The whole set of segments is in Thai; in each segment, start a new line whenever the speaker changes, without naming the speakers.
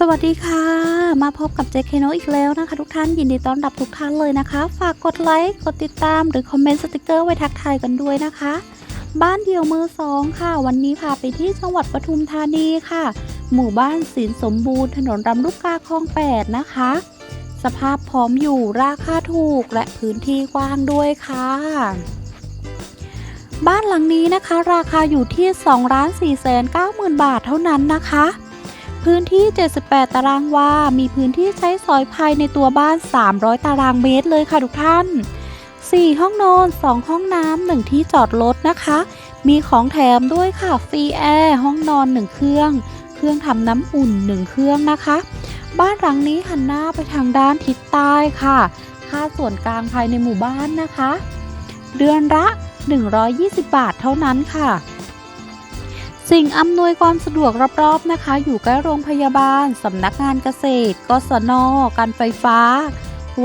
สวัสดีค่ะ มาพบกับเจคโนอีกแล้วนะคะ ทุกท่านยินดีต้อนรับทุกท่านเลยนะคะ ฝากกดไลค์กดติดตามหรือคอมเมนต์สติกเกอร์ไว้ทักทายกันด้วยนะคะ บ้านเดี่ยวมือสองค่ะ วันนี้พาไปที่จังหวัดปทุมธานีค่ะ หมู่บ้านศิลสมบูรณ์ถนนรำลูกกาคลองแปดนะคะ สภาพพร้อมอยู่ราคาถูกและพื้นที่กว้างด้วยค่ะบ้านหลังนี้นะคะ ราคาอยู่ที่2ล้าน4แสน9หมื่นบาทเท่านั้นนะคะ พื้นที่ 78 ตารางวา มีพื้นที่ใช้สอยภายในตัวบ้าน 300 ตารางเมตรเลยค่ะทุกท่าน 4 ห้องนอน 2 ห้องน้ำ 1 ที่จอดรถนะคะ มีของแถมด้วยค่ะ ฟรีแอร์ ห้องนอน 1 เครื่อง เครื่องทำน้ำอุ่น 1 เครื่องนะคะ บ้านหลังนี้หันหน้าไปทางด้านทิศใต้ค่ะ ค่าส่วนกลางภายในหมู่บ้านนะคะ เดือนละ 120 บาทเท่านั้นค่ะ สิ่งอำนวยความสะดวกรอบๆนะคะ อยู่ใกล้โรงพยาบาล สำนักงานเกษตรกศนการไฟฟ้า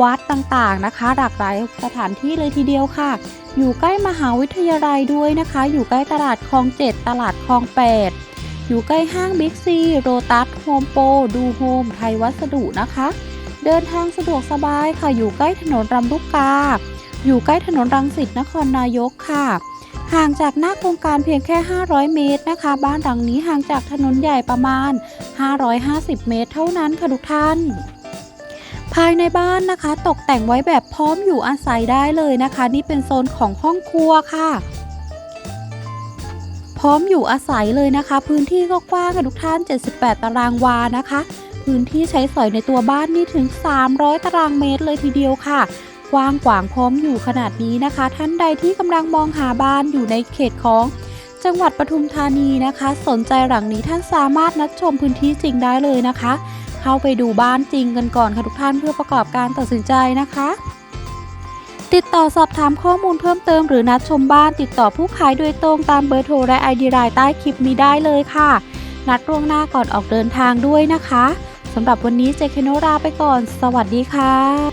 วัดต่างๆนะคะ หลากหลายสถานที่เลยทีเดียวค่ะ อยู่ใกล้มหาวิทยาลัยด้วยนะคะ อยู่ใกล้ตลาดคลอง7ตลาดคลอง8อยู่ใกล้ห้างบิ๊กซีโรตัสโฮมโปรดูโฮมไทยวัสดุนะคะ เดินทางสะดวกสบายค่ะ อยู่ใกล้ถนนรำลูกกา อยู่ใกล้ถนนรังสิตนครนายกค่ะ ห่างจากหน้าโครงการเพียงแค่ 500 เมตรนะคะ บ้านหลังนี้ห่างจากถนนใหญ่ประมาณ 550 เมตรเท่านั้นค่ะทุกท่าน ภายในบ้านนะคะ ตกแต่งไว้แบบพร้อมอยู่อาศัยได้เลยนะคะ นี่เป็นโซนของห้องครัวค่ะ พร้อมอยู่อาศัยเลยนะคะ พื้นที่ก็กว้างค่ะทุกท่าน 78 ตารางวานะคะ พื้นที่ใช้สอยในตัวบ้านนี่ถึง 300 ตารางเมตรเลยทีเดียวค่ะ กว้างขวางพร้อมอยู่ขนาดนี้นะคะ ท่านใดที่กำลังมองหาบ้านอยู่ในเขตของจังหวัดปทุมธานีนะคะ สนใจหลังนี้ท่านสามารถนัดชมพื้นที่จริงได้เลยนะคะ เข้าไปดูบ้านจริงกันก่อนค่ะทุกท่านเพื่อประกอบการตัดสินใจนะคะ ติดต่อสอบถามข้อมูลเพิ่มเติมหรือนัดชมบ้านติดต่อผู้ขายโดยตรงตามเบอร์โทรและไอดีไลน์ใต้คลิปนี้ได้เลยค่ะ นัดล่วงหน้าก่อนออกเดินทางด้วยนะคะสำหรับวันนี้เจคโนราไปก่อน สวัสดีค่ะ